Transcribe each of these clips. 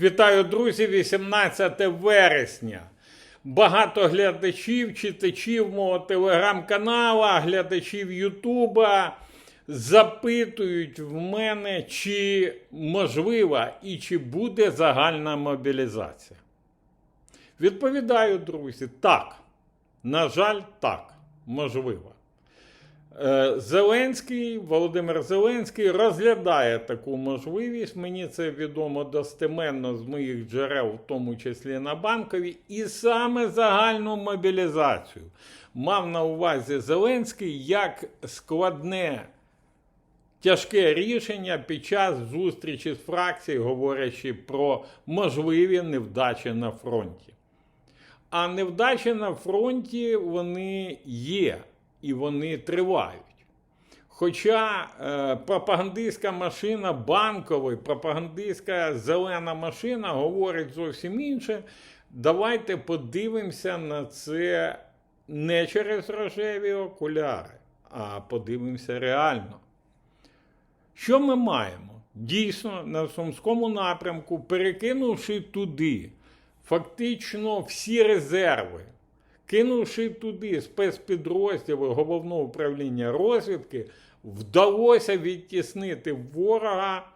Вітаю, друзі! 18 вересня. Багато глядачів, читачів мого телеграм-канала, глядачів Ютуба запитують в мене, чи можлива і чи буде загальна мобілізація. Відповідаю, друзі, так. На жаль, так, можливо. Е, Зеленський, Володимир Зеленський розглядає таку можливість. Мені це відомо достеменно з моїх джерел, в тому числі на банковій, і саме загальну мобілізацію мав на увазі Зеленський як складне тяжке рішення під час зустрічі з фракцією, говорячи про можливі невдачі на фронті. А невдачі на фронті вони є і вони тривають. Хоча е, пропагандистська машина банкової, пропагандистська зелена машина говорить зовсім інше. Давайте подивимося на це не через рожеві окуляри, а подивимося реально. Що ми маємо? Дійсно, на Сумському напрямку, перекинувши туди фактично всі резерви, кинувши туди спецпідрозділи головного управління розвідки, вдалося відтіснити ворога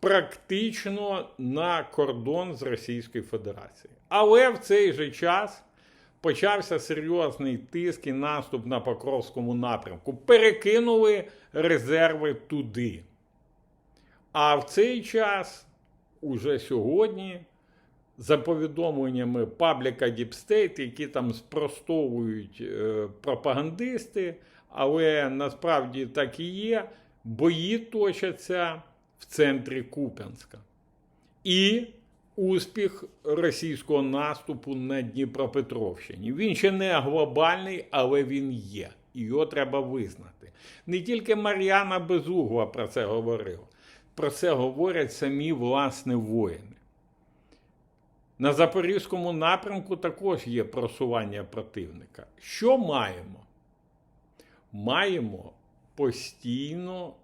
практично на кордон з Російською Федерацією. Але в цей же час почався серйозний тиск і наступ на Покровському напрямку. Перекинули резерви туди. А в цей час, уже сьогодні, за повідомленнями пабліка Deep State, які там спростовують е, пропагандисти, але насправді так і є, бої точаться в центрі Куп'янська. І успіх російського наступу на Дніпропетровщині. Він ще не глобальний, але він є. І його треба визнати. Не тільки Мар'яна Безугла про це говорила. Про це говорять самі власне воїни. На Запорізькому напрямку також є просування противника. Що маємо? Маємо постійно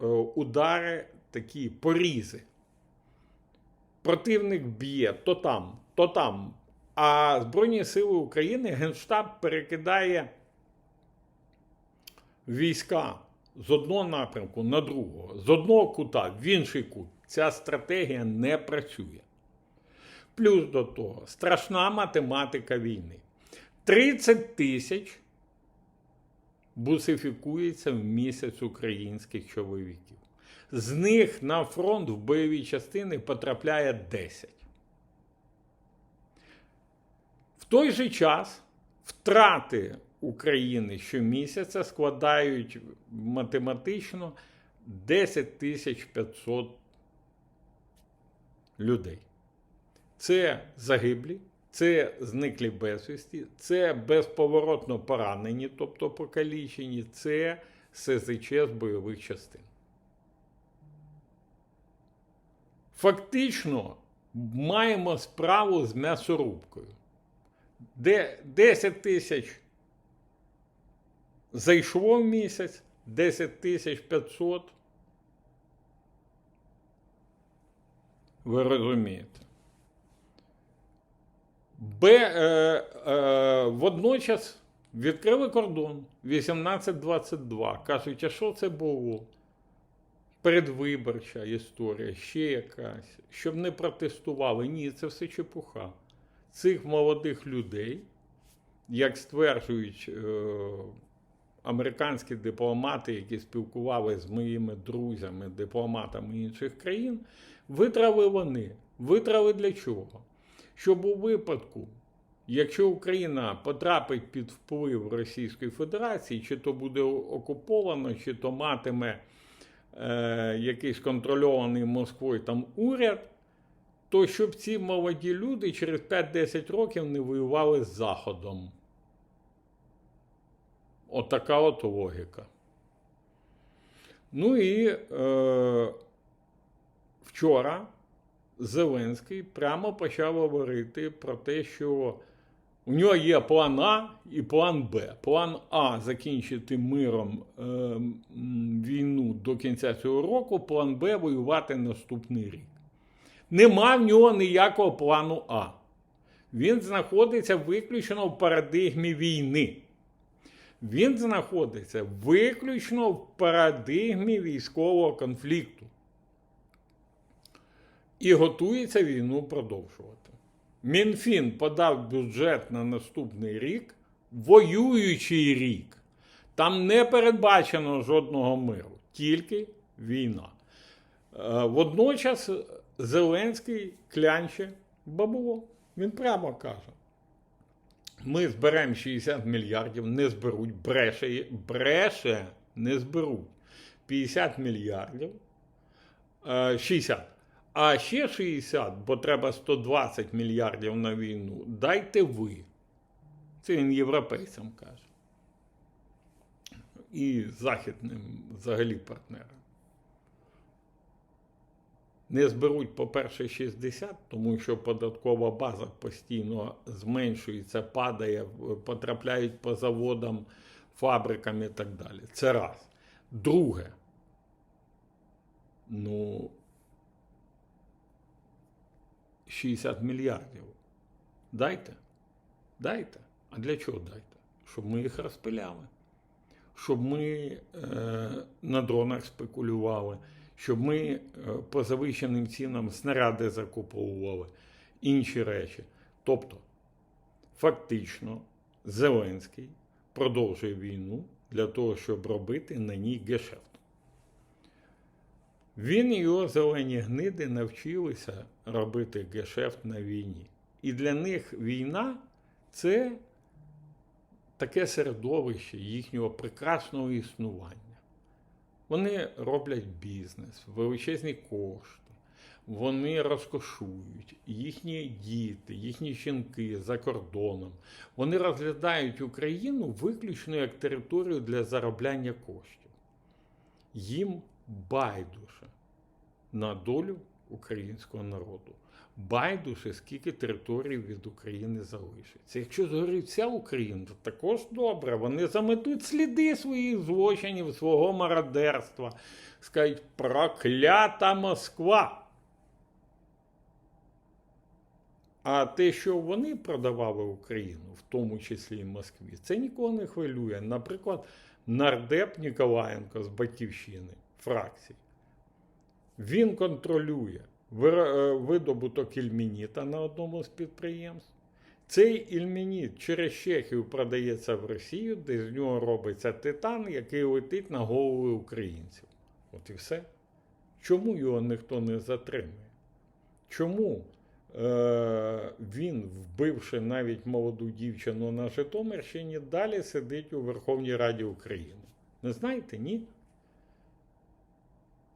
е, удари, такі порізи. Противник б'є то там, то там. А Збройні Сили України Генштаб перекидає війська з одного напрямку на другого, з одного кута в інший кут. Ця стратегія не працює. Плюс до того, страшна математика війни. 30 тисяч бусифікується в місяць українських чоловіків. З них на фронт в бойові частини потрапляє 10. В той же час втрати України щомісяця складають математично 10 500 людей. Це загиблі, це зниклі безвісті, це безповоротно поранені, тобто покалічені, це СЗЧ з бойових частин. Фактично маємо справу з м'ясорубкою, де 10 тисяч зайшло в місяць, 10 тисяч 500. Ви розумієте. Б, е, е, водночас відкрили кордон 1822. Кажуть, а що це було? Передвиборча історія, ще якась, щоб не протестували. Ні, це все чепуха. Цих молодих людей, як стверджують е, американські дипломати, які спілкувалися з моїми друзями, дипломатами інших країн, витрали вони. Витрали для чого? Щоб у випадку, якщо Україна потрапить під вплив Російської Федерації, чи то буде окуповано, чи то матиме е, якийсь контрольований Москвою там уряд, то щоб ці молоді люди через 5-10 років не воювали з Заходом. Отака от логіка. Ну і е, вчора Зеленський прямо почав говорити про те, що у нього є план А і план Б. План А закінчити миром е, війну до кінця цього року, план Б воювати наступний рік. Нема в нього ніякого плану А. Він знаходиться виключно в парадигмі війни. Він знаходиться виключно в парадигмі військового конфлікту і готується війну продовжувати. Мінфін подав бюджет на наступний рік, воюючий рік. Там не передбачено жодного миру, тільки війна. Е, Водночас Зеленський клянче бабло. Він прямо каже: ми зберемо 60 мільярдів, не зберуть, бреше, бреше, не зберуть 50 мільярдів, е, 60. А ще 60, бо треба 120 мільярдів на війну. Дайте ви. Це він європейцям каже. І західним взагалі партнерам. Не зберуть, по-перше, 60, тому що податкова база постійно зменшується, падає, потрапляють по заводам, фабрикам і так далі. Це раз. Друге. Ну, 60 мільярдів. Дайте. Дайте. А для чого дайте? Щоб ми їх розпиляли. Щоб ми е, на дронах спекулювали, щоб ми е, по завищеним цінам снаряди закуповували, інші речі. Тобто, фактично, Зеленський продовжує війну для того, щоб робити на ній гешефт. Він і його зелені гниди навчилися робити гешефт на війні. І для них війна це таке середовище їхнього прекрасного існування. Вони роблять бізнес, величезні кошти, вони розкошують їхні діти, їхні жінки за кордоном. Вони розглядають Україну виключно як територію для заробляння коштів. Їм байдуже на долю українського народу. Байдуже, скільки територій від України залишиться. Якщо згорить вся Україна, то також добре. Вони заметуть сліди своїх злочинів, свого мародерства. Скажуть, проклята Москва. А те, що вони продавали Україну, в тому числі і Москві, це нікого не хвилює. Наприклад, нардеп Ніколаєнко з Батьківщини, фракції. Він контролює е, видобуток ільмініта на одному з підприємств. Цей ільмініт через Чехію продається в Росію, де з нього робиться титан, який летить на голови українців. От і все. Чому його ніхто не затримує? Чому е- він, вбивши навіть молоду дівчину на Житомирщині, далі сидить у Верховній Раді України? Не знаєте, ні?